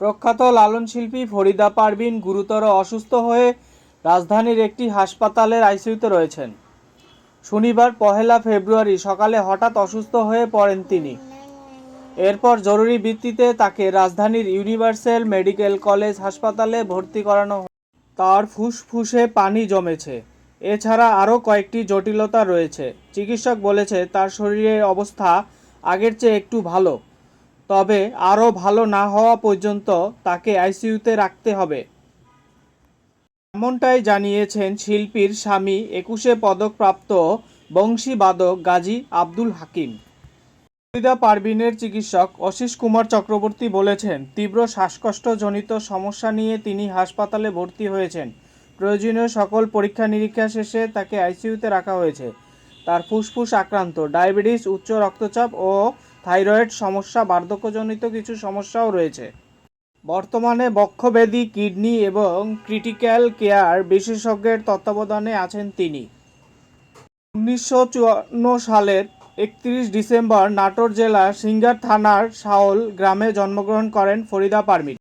প্রখ্যাত লালন শিল্পী ফরিদা পারভিন গুরুতর অসুস্থ হয়ে রাজধানীর একটি হাসপাতালের আইসিইউতে রয়েছেন। শনিবার পহেলা ফেব্রুয়ারি সকালে হঠাৎ অসুস্থ হয়ে পড়েন তিনি। এরপর জরুরি ভিত্তিতে তাকে রাজধানীর ইউনিভার্সাল মেডিকেল কলেজ হাসপাতালে ভর্তি করানো। তার ফুসফুসে পানি জমেছে। এছাড়া আরও কয়েকটি জটিলতা রয়েছে। চিকিৎসক বলেছে, তার শরীরের অবস্থা আগের চেয়ে একটু ভালো। তবে আরও ভালো না হওয়া পর্যন্ত তাকে আইসিইউতে রাখতে হবে। এমনটাই জানিয়েছেন শিল্পীর স্বামী, একুশে পদকপ্রাপ্ত বংশীবাদক গাজী আব্দুল হাকিম। ফরিদা পারভিনের চিকিৎসক অশিস কুমার চক্রবর্তী বলেছেন, তীব্র শ্বাসকষ্টজনিত সমস্যা নিয়ে তিনি হাসপাতালে ভর্তি হয়েছেন। প্রয়োজনীয় সকল পরীক্ষা নিরীক্ষা শেষে তাকে আইসিইউতে রাখা হয়েছে। তার ফুসফুস আক্রান্ত, ডায়াবেটিস, উচ্চ রক্তচাপ ও থাইরয়েড সমস্যা, বার্ধক্যজনিত কিছু সমস্যাও রয়েছে। বর্তমানে বক্ষব্যাধি, কিডনি এবং ক্রিটিক্যাল কেয়ার বিশেষজ্ঞের তত্ত্বাবধানে আছেন তিনি। উনিশশো চুয়ান্ন সালের একত্রিশ ডিসেম্বর নাটোর জেলার সিঙ্গার থানার শাওল গ্রামে জন্মগ্রহণ করেন ফরিদা পারমিন।